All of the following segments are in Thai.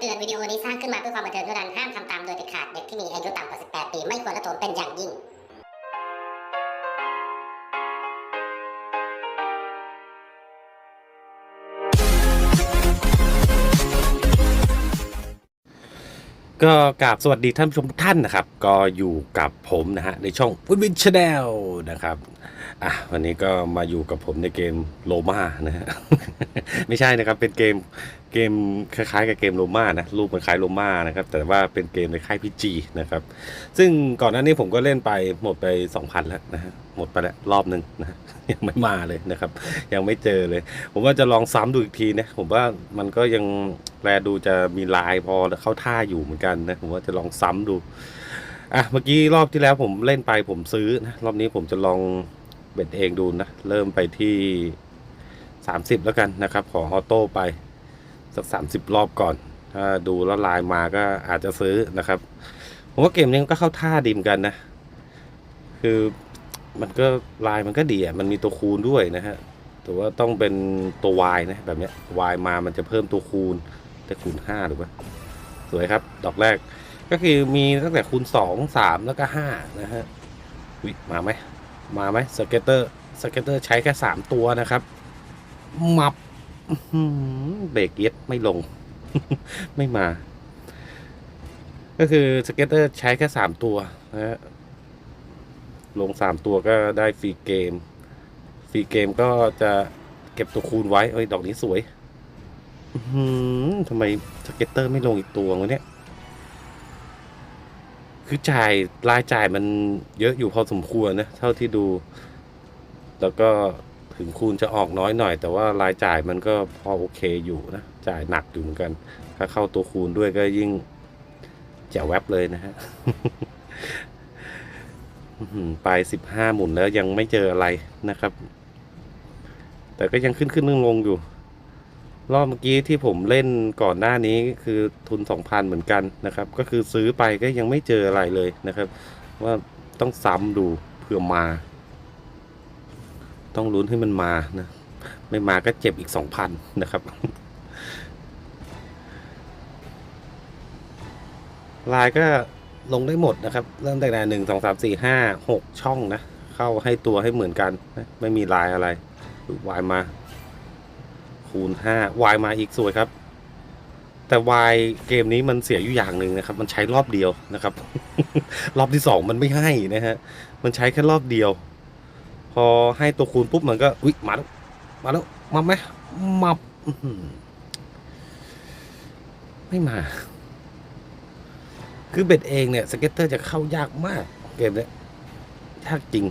ำเตือนวิดีโอนี้สร้างขึ้นมาเพื่อความบันเทิงเท่านั้น ห้ามทำตามโดยเด็ดขาด เด็กที่มีอายุต่ำกว่า 18 ปี ไม่ควรรับชมเป็นอย่างยิ่ง ก็กราบสวัสดีท่านผู้ชมทุกท่านนะครับ ก็อยู่กับผมนะฮะในช่องวินวินชาแนลนะครับอะวันนี้ก็มาอยู่กับผมในเกมโลมานะฮะ ไม่ใช่นะครับเป็นเกม เกมคล้ายๆกับเกมโลมานะรูปมันคล้ายโลมานะครับ แต่ว่าเป็นเกมในค่ายพีจีนะครับ ซึ่งก่อนหน้านี้ผมก็เล่นไปหมดไป 2,000 แล้วนะฮะหมดไปแล้วรอบหนึ่งนะฮะยังไม่มาเลยนะครับ ยังไม่เจอเลย ผมว่าจะลองซ้ำดูอีกทีนะผมว่ามันก็ยังแลดูจะมีลายพอเข้าท่าอยู่เหมือนกันนะผมว่าจะลองซ้ำดูอะเมื่อกี้รอบที่แล้วผมเล่นไปผมซื้อนะรอบนี้ผมจะลองเบ็ดเองดูนะเริ่มไปที่ 30 แล้วกันนะครับ ขอออโต้ไป สัก30รอบก่อน ถ้าดูแล้วลายมาก็อาจจะซื้อนะครับ ผมว่าเกมนี้มันก็เข้าท่าดีมกันนะ คือมันก็ลายมันก็ดีอะ มันมีตัวคูณด้วยนะฮะ แต่ว่าต้องเป็นตัว Y นะแบบเนี้ยมามันจะเพิ่มตัวคูณ แต่คูณห้าหรือเปล่า สวยครับ ดอกแรก ก็คือมีตั้งแต่คูณสองสามแล้วก็ห้านะฮะวิมาไหม มาไหมสเก็ตเตอร์สเก็ตเตอร์ใช้แค่สามตัวนะครับ มับ เบรกเย็ดไม่ลง ไม่มา ก็คือสเก็ตเตอร์ใช้แค่สามตัวนะลงสามตัวก็ได้ฟรีเกมฟรีเกมก็จะเก็บตัวคูณไว้เอ้ยดอกนี้สวยทำไมสเก็ตเตอร์ไม่ลงอีกตัววะเนี่ย คือจ่ายรายจ่ายมันเยอะอยู่พอสมควรนะ เท่าที่ดู แล้วก็ ถึงคูณจะออกน้อยหน่อย แต่ว่ารายจ่ายมันก็พอโอเคอยู่นะ จ่ายหนักอยู่เหมือนกัน ถ้าเข้าตัวคูณด้วยก็ยิ่งจ๋วแวบเลยนะฮะไปสิบห้าหมุนแล้วยังไม่เจออะไรนะครับ แต่ก็ยังขึ้นขึ้นลงลงอยู่ รอบเมื่อกี้ที่ผมเล่นก่อนหน้านี้คือทุนสองพันเหมือนกันนะครับ ก็คือซื้อไปก็ยังไม่เจออะไรเลยนะครับ ว่าต้องซ้ำดูเผื่อมา ต้องลุ้นให้มันมานะ ไม่มาก็เจ็บอีกสองพันนะครับ ลายก็ลงได้หมดนะครับ เริ่มตั้งแต่หนึ่งสองสามสี่ห้าหกช่องนะ เข้าให้ตัวให้เหมือนกันนะไม่มีลายอะไรวายมา คูณห้าวายมาอีกสวยครับ แต่วายเกมนี้มันเสียอยู่อย่างหนึ่งนะครับ มันใช้รอบเดียวนะครับ รอบที่สองมันไม่ให้นะฮะ มันใช้แค่รอบเดียว พอให้ตัวคูณปุ๊บมันก็อุ๊ยมาแล้วมาแล้วมาไหมมาไม่มา คือเบ็ดเองเนี่ยสเก็ตเตอร์จะเข้ายากมาก เกมเนี้ยยากจริง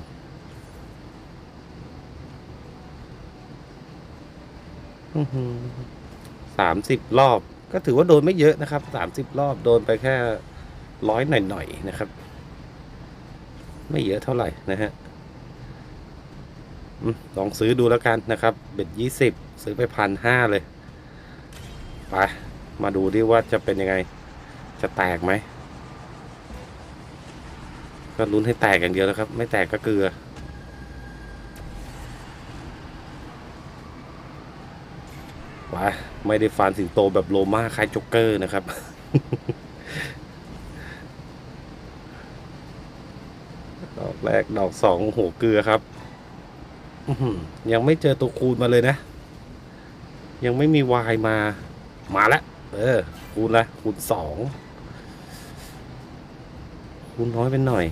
สามสิบรอบ ก็ถือว่าโดนไม่เยอะนะครับสามสิบรอบโดนไปแค่ร้อยหน่อยๆนะครับ ไม่เยอะเท่าไหร่นะฮะ ลองซื้อดูแล้วกันนะครับ เบ็ดยี่สิบซื้อไปพันห้าเลย ไป มาดูดิว่าจะเป็นยังไง จะแตกไหม ก็ลุ้นให้แตกอย่างเดียวนะครับ ไม่แตกก็เกลือ ไป ไม่ได้ฟันสิงโตแบบโลมาคล้ายจ็อกเกอร์นะครับดอกแรกดอกสองหัวเกลือครับ ยังไม่เจอตัวคูณมาเลยนะ ยังไม่มีวายมา มาแล้ว เออ คูณละคูณสอง คูณน้อยไปหน่อย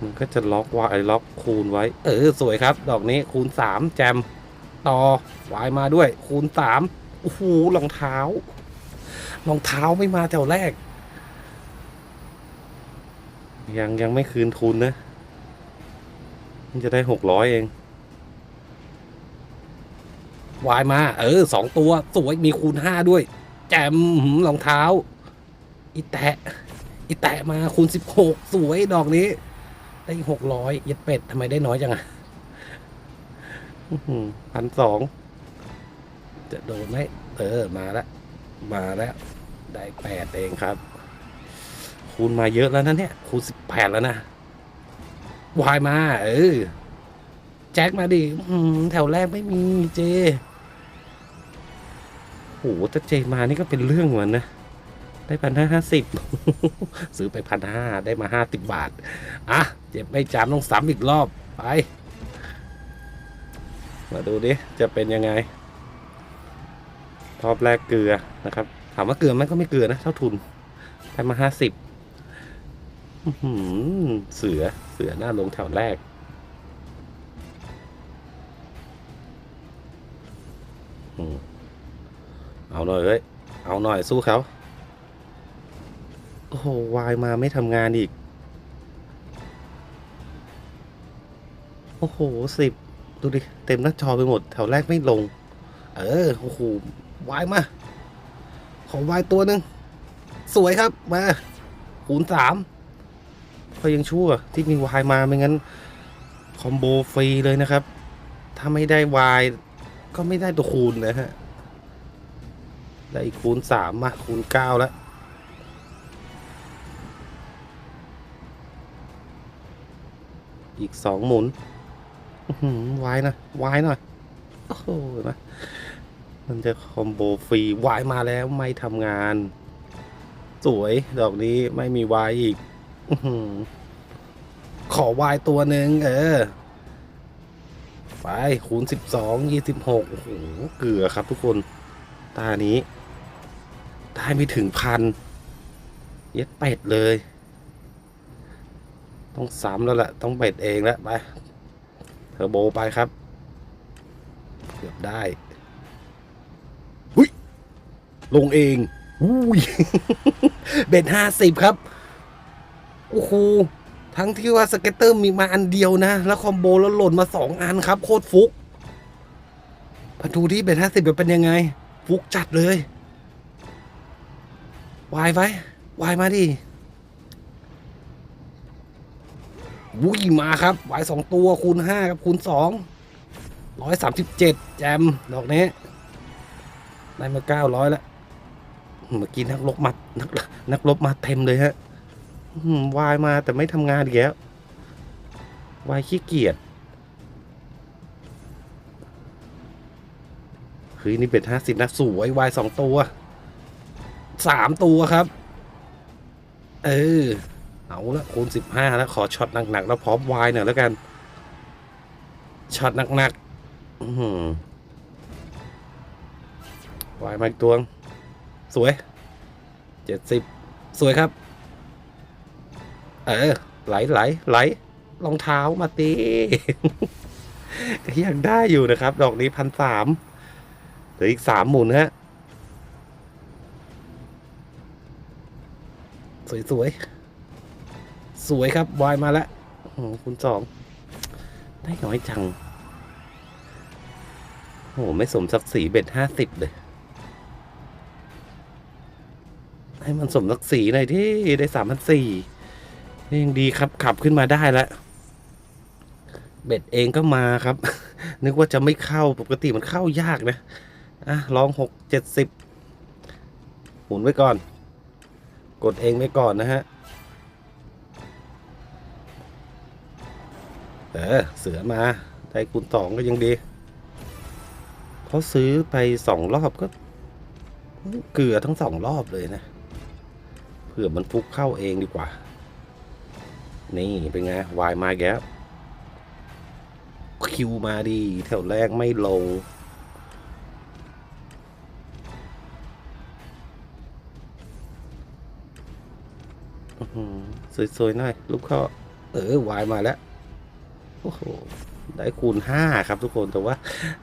มันก็จะล็อกวายล็อกคูณไว้ เออ สวยครับ ดอกนี้คูณสามแจม ต่อวายมาด้วย คูณสามโอ้โหรองเท้ารองเท้าไม่มาแถวแรก ยังยังไม่คืนทุนนะ มันจะได้หกร้อยเอง วายมา เออสองตัว สวยมีคูณห้าด้วย แจมหืมรองเท้า อีแตะ อีแตะมาคูณสิบหกสวยดอกนี้ ได้หกร้อยยัดเป็ดทำไมได้น้อยจังอะพันสองจะโดนไหมเออมาแล้ว มาแล้ว ได้แปดเองครับ คูณมาเยอะแล้วนะเนี่ย คูณสิบแปดแล้วนะ วายมา เออ แจ็คมาดิแถวแรกไม่มีเจโหถ้าเจมานี่ก็เป็นเรื่องเหมือนนะ ได้พันห้าห้าสิบซื้อไปพันห้าได้มาห้าสิบบาท อะ เจ็บไม่จำต้องซ้ำอีกรอบไป มาดูดิ จะเป็นยังไงรอบแรกเกลือนะครับ ถามว่าเกลือไหมก็ไม่เกลือนะ เท่าทุนได้มาห้าสิบเสือ สือหน้าลงแถวแรก เอาหน่อยเฮ้ย เอาหน่อยสู้เขา โอ้โห วายมาไม่ทำงานอีก โอ้โหสิบดูดิ เต็มหน้าจอไปหมด แถวแรกไม่ลง เออ โอ้โห วายมา ของวายตัวหนึ่ง สวยครับ มา คูณสาม ก็ยังชั่วที่มีวายมาไม่งั้นคอมโบฟรีเลยนะครับ ถ้าไม่ได้วายก็ไม่ได้ตัวคูณนะฮะ ได้อีกคูณสามมาคูณเก้าแล้วอีกสองหมุนวายนะวายหน่อย โอ้โหเห็นไหมมันจะคอมโบฟรีวายมาแล้วไม่ทำงาน สวย ดอกนี้ไม่มีวายอีก ขอวายตัวหนึ่งเออ ไปคูณสิบสองยี่สิบหกโอ้โหเกลือครับทุกคน ตานี้ ได้ไม่ถึงพัน เย็ดเป็ดเลย ต้องซ้ำแล้วแหละ ต้องเบ็ดเองแล้วไป เทอร์โบไปครับ เกือบได้หุยลงเองอุ้ย เบ็ดห้าสิบครับ โอ้โหทั้งที่ว่าสเก็ตเตอร์มีมาอันเดียวนะ แล้วคอมโบแล้วหล่นมาสองอันครับ โคตรฟุกมาดูที่เบ็ดห้าสิบเป็นยังไง ฟุกจัดเลยวายไว้วายมาดิวุ้ยมาครับวายสองตัวคูณห้ากับคูณสองร้อยสามสิบเจ็ดแจมดอกนี้ได้มาเก้าร้อยแล้วเมื่อกี้นักลบมานักนักลบมาเต็มเลยฮะ วายมาแต่ไม่ทำงานอีกแล้ววายขี้เกียจเฮ้ยนี่เป็นห้าสิบนะสวยวายสองตัวสามตัวครับ เออ เอาละคูณสิบห้าแล้วขอช็อตหนักๆแล้วพร้อมวายหน่อยแล้วกันช็อตหนักๆวายมาอีกตัว สวยเจ็ดสิบสวยครับ เออ ไหลไหลไหลรองเท้ามาตีก็ยังได้อยู่นะครับ ดอกนี้พันสามเหลืออีกสามหมุนฮะ สวยสวยสวยครับวายมาแล้วโอ้คุณสอง ได้น้อยจัง โอ้ไม่สมศักดิ์ศรีเบ็ดห้าสิบเลย ให้มันสมศักดิ์ศรีหน่อยที่ได้สามพันสี่ ยังดีครับ ขับขึ้นมาได้แล้ว เบ็ดเองก็มาครับ นึกว่าจะไม่เข้าปกติมันเข้ายากนะ อะ ลองหกเจ็ดสิบหมุนไว้ก่อน กดเองไว้ก่อนนะฮะ เออ เสือมา ได้คูณสองก็ยังดีเขาซื้อไปสองรอบก็ เกลือทั้งสองรอบเลยนะ เผื่อมันฟุกเข้าเองดีกว่า นี่เป็นไงวายมาแก้คิวมาดีแถวแรกไม่ลง สวยๆหน่อยลูกข้อเออวายมาแล้ว โอ้โห ได้คูณห้าครับทุกคนแต่ว่า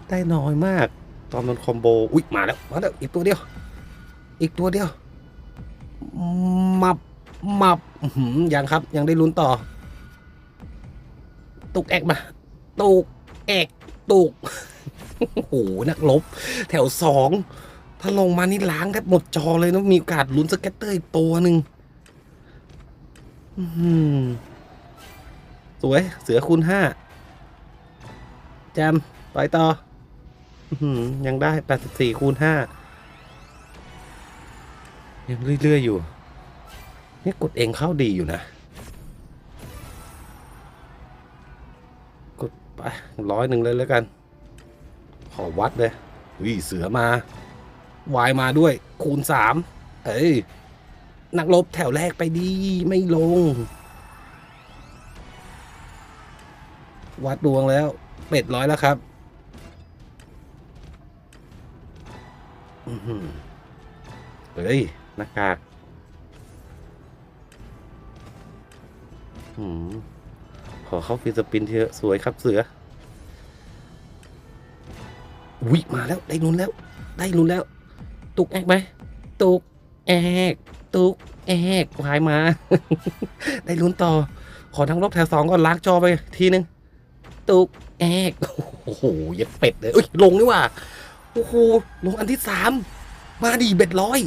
ได้น้อยมาก ตอนมันคอมโบ อุ๊ยมาแล้ว มาแล้ว อีกตัวเดียว อีกตัวเดียว มับ มับยังครับ ยังได้ลุ้นต่อ ตุกแอกมา ตุกแอกตุกโอ้โหนักลบ แถวสองถ้าลงมานี่ล้างแทบหมดจอเลยนะมีโอกาสลุ้นสเก็ตเตอร์อีกตัวหนึ่งสวย เสือคูณห้าแจมไปต่ออื้อหือยังได้84คูณ5ยังเรื่อย ๆ อยู่ นี่กดเองเข้าดีอยู่นะ กดไปร้อยหนึ่งเลยแล้วกัน ขอวัดเลยวิเสือมาวายมาด้วย คูณสามเอ้ย นักลบแถวแรกไปดี ไม่ลง วัดดวงแล้ว เป็ดร้อยแล้วครับเฮ้ยหน้ากาก ขอเข้าฟิสปินเถอะสวยครับเสือวิมาแล้ว ได้ลุ้นแล้ว ได้ลุ้นแล้ว ตุกแอกไหมตุกแอกตุกแอกวายมา ได้ลุ้นต่อ ขอทั้งรอบแถวสองก่อนล้างจอไปทีนึง ตุกแอกโอ้โหย็ดเป็ดเลยเอ้ยลงนี่ว่าโอ้โหลงอันที่สามมาดีเบ็ดร้อย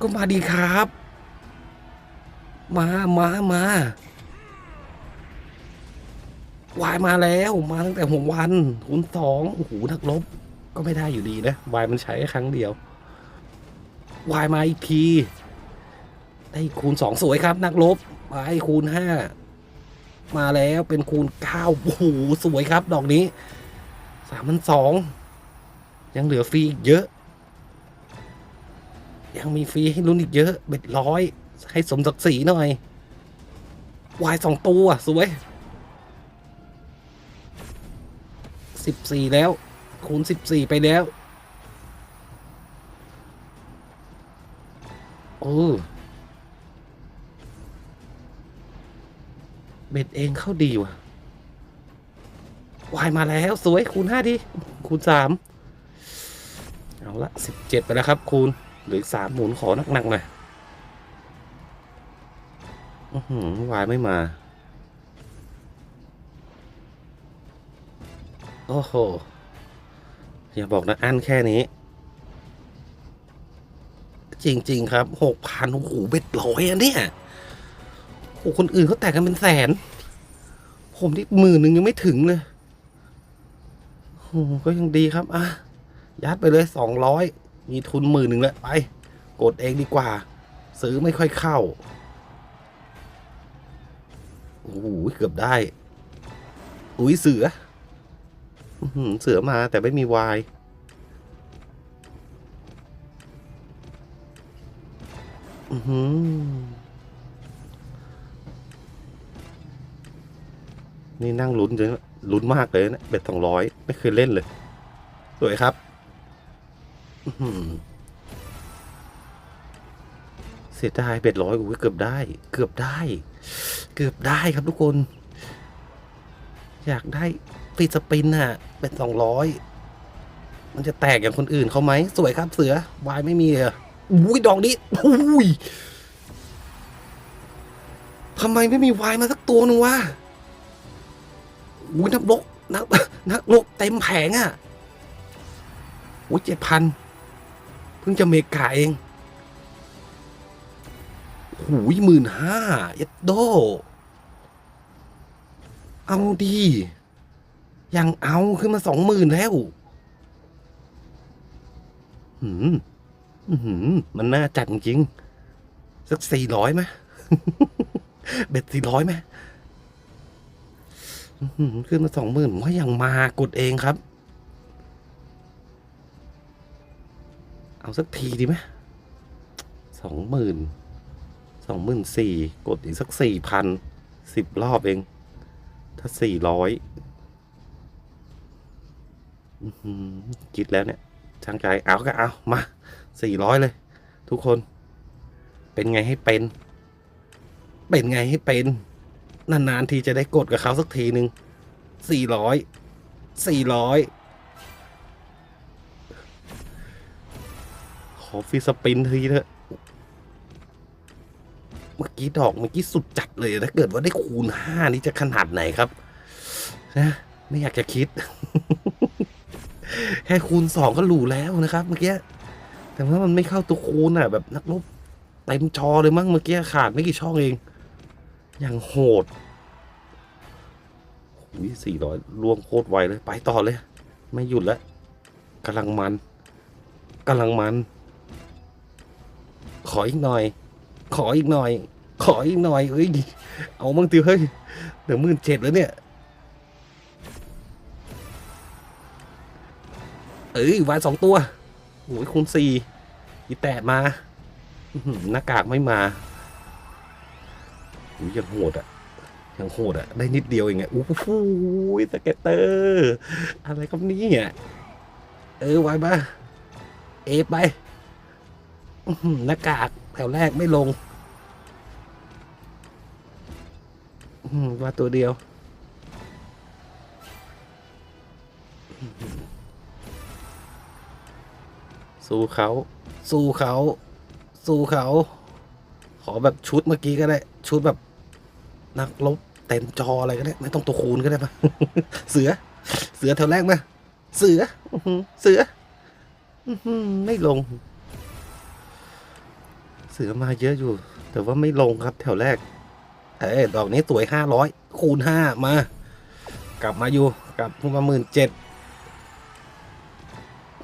ก็มาดีครับ มามามา วายมาแล้ว มาตั้งแต่หัววันทุนสองโอ้โหนักลบ ก็ไม่ได้อยู่ดีนะ วายมันใช้แค่ครั้งเดียว วายมาอีกที ได้คูณสองสวยครับ นักลบไปคูณห้ามาแล้วเป็นคูณเก้าโอ้โหสวยครับ ดอกนี้สามพันสองยังเหลือฟรีอีกเยอะ ยังมีฟรีให้ลุ้นอีกเยอะเบ็ดร้อย ให้สมศักดิ์ศรีหน่อยวายสองตัวสวยสิบสี่แล้ว คูณสิบสี่ไปแล้วโอ้เบ็ดเองเข้าดีว่ะวายมาแล้ว สวย คูณห้าดีคูณสามเอาละสิบเจ็ดไปแล้วครับ คูณหรือสามหมุนขอหนักๆหน่อย อือหือวายไม่มา โอ้โห อย่าบอกนะอันแค่นี้ จริง ๆ ครับหกพันโอ้โหเบ็ดร้อยอะเนี่ยโอ้คนอื่นเขาแตกกันเป็นแสน ผมนี่หมื่นหนึ่งยังไม่ถึงเลยโอ้ก็ยังดีครับ อะ ยัดไปเลยสองร้อยมีทุนหมื่นหนึ่งแล้วไป กดเองดีกว่า ซื้อไม่ค่อยเข้า โอ้โหเกือบได้ อุ้ยเสือเสือมาแต่ไม่มีวายอือหือนี่นั่งลุ้นจนลุ้นมากเลยนะเบ็ดสองร้อยไม่เคยเล่นเลย สวยครับ อือหือ สียดายเบ็ดร้อยอุ้ยเกือบได้ เกือบได้ เกือบได้ครับทุกคน อยากได้ฟีสปินน่ะ เป็นสองร้อยมันจะแตกอย่างคนอื่นเขาไหม สวยครับเสือวายไม่มีเลยอะอุ้ยดอกนี้อุ้ยทำไมไม่มีวายมาสักตัวหนึ่งวะอุ้ยนักลกนักนักลกเต็มแผงอะอุ้ยเจ็ดพันเพิ่งจะเมกาเอง หูยหมื่นห้าเอ็ดโด เอาดียังเอาขึ้นมาสองหมื่นแล้วหืมหือมันน่าจัดจริง สักสี่ร้อยไหมเบ็ดสี่ร้อยไหมขึ้นมาสองหมื่นว่ายังมากดเองครับ เอาสักทีดีไหมสองหมื่น องหมื่นสี่กดอีกสักสี่พันสิบรอบเอง ถ้าสี่ร้อยคิดแล้วเนี่ย ช่างใจ เอาก็เอา มาสี่ร้อยเลย ทุกคน เป็นไงให้เป็น เป็นไงให้เป็น นาน ๆ ทีจะได้กดกับเขาสักทีหนึ่งสี่ร้อยสี่ร้อยขอฟีสปินทีเถอะ มื่อกี้ดอกเมื่อกี้สุดจัดเลยถ้าเกิดว่าได้คูณห้านี่จะขนาดไหนครับนะไม่อยากจะคิด แค่คูณสองก็หรูแล้วนะครับ เมื่อกี้แต่ว่ามันไม่เข้าตัวคูณอะ แบบนักลบเต็มจอเลยมั้งเมื่อกี้ขาดไม่กี่ช่องเอง อย่างโหดอุ้ยสี่ร้อยล่วงโคตรไวเลย ไปต่อเลย ไม่หยุดแล้วกำลังมันกำลังมัน ขออีกหน่อย ขออีกหน่อย ขออีกหน่อยเอ้ยเอามั่งติวเฮ้ยเดี๋ยวมื่นเจ็ดแล้วเนี่ยเอ้ยวายสองตัวโอ้ยคูณสี่อีแตะมาหน้ากากไม่มาอ้ยยังโหดอะยังโหดอะ ได้นิดเดียวเองไงโอ้โหสเก็ตเตอร์ อะไรครับเนี่ยเออไว้มาเอไป หน้ากากแถวแรกไม่ลงว่าตัวเดียวสู้เขาสู้เขาสู้เขาขอแบบชุดเมื่อกี้ก็ได้ ชุดแบบ นักรบเต็มจออะไรก็ได้ ไม่ต้องตัวคูณก็ได้ปะเสือ เสือแถวแรกไหมเสือเสือไม่ลง สือมาเยอะอยู่ แต่ว่าไม่ลงครับแถวแรก เอ้ดอกนี้สวยห้าร้อยคูณห้ามากลับมาอยู่กลับมาหมื่นเจ็ด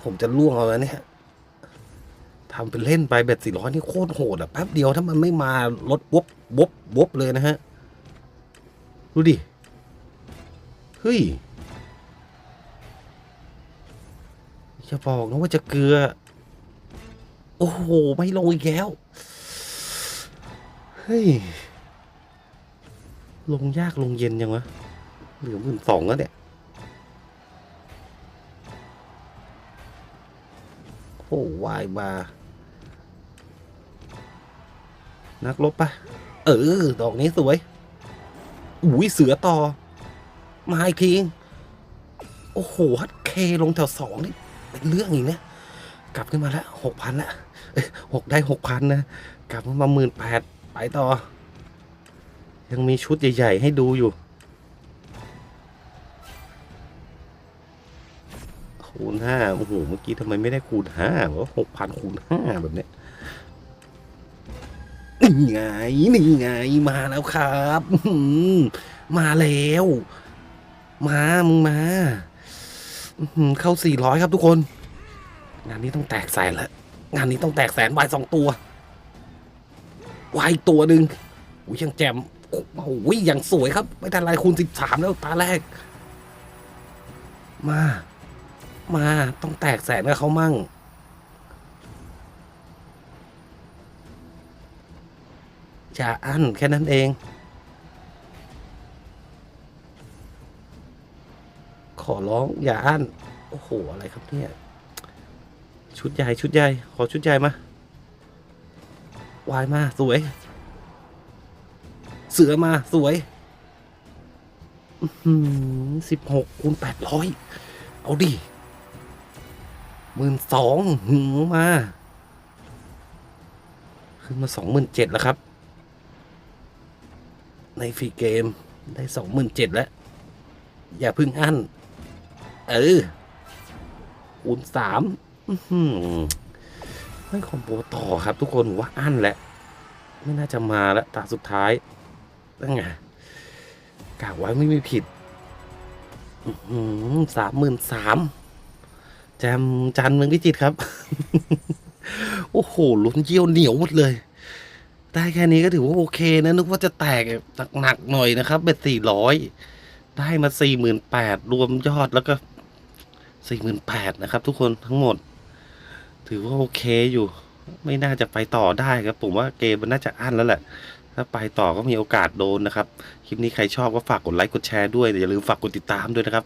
ผมจะล่วงเอาแล้วเนี่ยทำเป็นเล่นไปเบ็ดสี่ร้อยนี่โคตรโหดอะแป๊บเดียวถ้ามันไม่มาลดวบวบวบเลยนะฮะ ดูดิ เฮ้ยจะบอกนะว่าจะเกลือ โอ้โห ไม่ลงอีกแล้ว เฮ้ย ลงยากลงเย็นยังวะ เหลือหมื่นสองแล้วเนี่ย โอ้วายมานักลบปะเออ ดอกนี้สวย อุ้ยเสือต่อ มาอีกทีโอ้โห ฮัดเคลงแถวสองนี่ เป็นเรื่องอีกนะกลับขึ้นมาแล้วหกพันละเอ้ย หกได้หกพันนะ กลับมาหมื่นแปดไปต่อ ยังมีชุดใหญ่ ๆ ให้ดูอยู่คูณห้าโอ้โห เมื่อกี้ทำไมไม่ได้คูณห้าวะหกพันคูณห้าแบบเนี้ยนี่ไงนี่ไงมาแล้วครับมาแล้ว มา มึงมาอื้อหือเข้าสี่ร้อยครับทุกคน งานนี้ต้องแตกแสนแล้ว งานนี้ต้องแตกแสนวายสองตัววายตัวหนึ่งอุ้ยยังแจมโอ้โหยังสวยครับ ไม่ทันไรคูณสิบสามแล้วตาแรก มา มาต้องแตกแสนกับเขามั่งอย่าอั้นแค่นั้นเอง ขอร้องอย่าอั้น โอ้โห อะไรครับเนี่ย ชุดใหญ่ชุดใหญ่ขอชุดใหญ่มาวายมาสวย เสือมาสวยสิบหกคูณแปดร้อยเอาดิหมื่นสองหืมมาขึ้นมาสองหมื่นเจ็ดแล้วครับ ในฟรีเกมได้สองหมื่นเจ็ดแล้ว อย่าพึ่งอั้น เออคูณสาม ไม่คอมโบต่อครับทุกคนว่าอั้นแหละไม่น่าจะมาแล้วตาสุดท้ายนั่นไงกากไว้ไม่มีผิดสามหมื่นสามแจมจันเมืองพิจิตครับ โอ้โหลุ้นเยี่ยวเหนียวหมดเลย ได้แค่นี้ก็ถือว่าโอเคนะ นึกว่าจะแตกหนักๆหน่อยนะครับ เบ็ดสี่ร้อยได้มาสี่หมื่นแปดรวมยอดแล้วก็สี่หมื่นแปดนะครับทุกคนทั้งหมด ถือว่าโอเคอยู่ ไม่น่าจะไปต่อได้ครับผมว่าเกมมันน่าจะอั้นแล้วแหละถ้าไปต่อก็มีโอกาสโดนนะครับ คลิปนี้ใครชอบก็ฝากกดไลค์กดแชร์ด้วยอย่าลืมฝากกดติดตามด้วยนะครับ